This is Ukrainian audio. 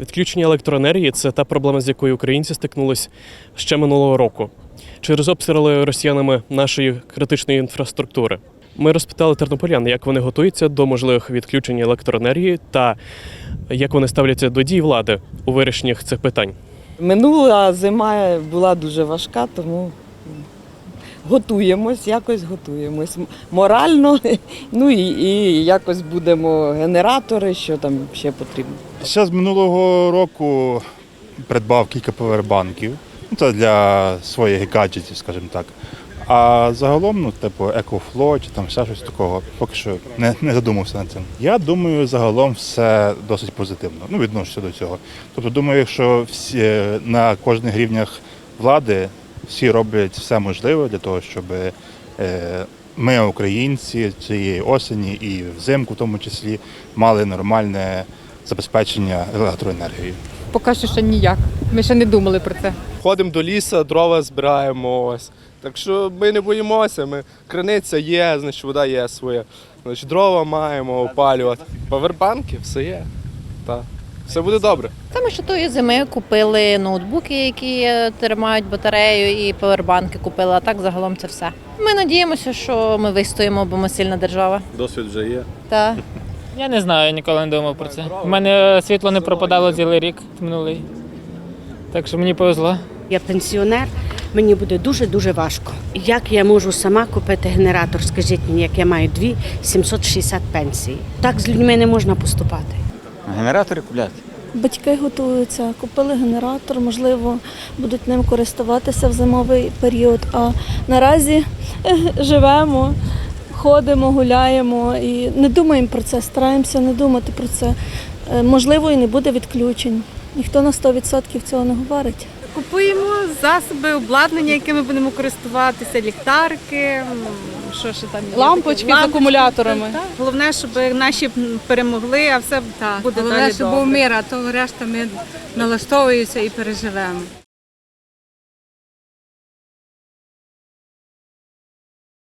Відключення електроенергії це та проблема, з якою українці стикнулись ще минулого року через обстріли росіянами нашої критичної інфраструктури. Ми розпитали тернополян, як вони готуються до можливих відключень електроенергії та як вони ставляться до дій влади у вирішенні цих питань. Минула зима була дуже важка, тому готуємось, якось готуємось. Морально, ну і, і якось будемо генератори, що там ще потрібно. Ще з минулого року придбав кілька повербанків. Ну, Це для своїх гаджетів, скажімо так. А загалом, ну, типу, EcoFlow чи там ще щось такого, поки що не, не задумався над цим. Я думаю, загалом все досить позитивно. Ну, відношуся до цього. Тобто, думаю, якщо всі е, на кожних рівнях влади всі роблять все можливе для того, щоб е, ми, українці, цієї осені і взимку, в тому числі, мали нормальне забезпечення електроенергією. Поки що ще ніяк. Ми ще не думали про це. Ходимо до лісу, дрова збираємо. Ось. Так що ми не боїмося. Ми криниця є, значить вода є своя. Значить, дрова маємо опалювати. Павербанки, все є. Так. Все буде добре. Саме що тої зими купили ноутбуки, які е, тримають батарею, і павербанки купили. А так загалом це все. Ми надіємося, що ми вистоїмо, бо ми сильна держава. Досвід вже є. Та Я не знаю, ніколи не думав про це. У мене світло не пропадало цілий рік минулий. Так що мені повезло. Я пенсіонер, мені буде дуже-дуже важко. Як я можу сама купити генератор? Скажіть мені, як я маю дві 760 пенсій. Так з людьми не можна поступати. Генератори купляти. Батьки готуються, купили генератор, можливо, будуть ним користуватися в зимовий період. А наразі живемо, ходимо, гуляємо і не думаємо про це, стараємося не думати про це. Е, Можливо, і не буде відключень. Ніхто на 100% цього не говорить. Купуємо засоби, обладнання, якими будемо користуватися, ліхтарки, що ще там є? Лампочки з акумуляторами. Так. Головне, щоб наші перемогли, а все буде Головне, далі щоб добре. був мир, а то решта ми налаштовуємося і переживемо.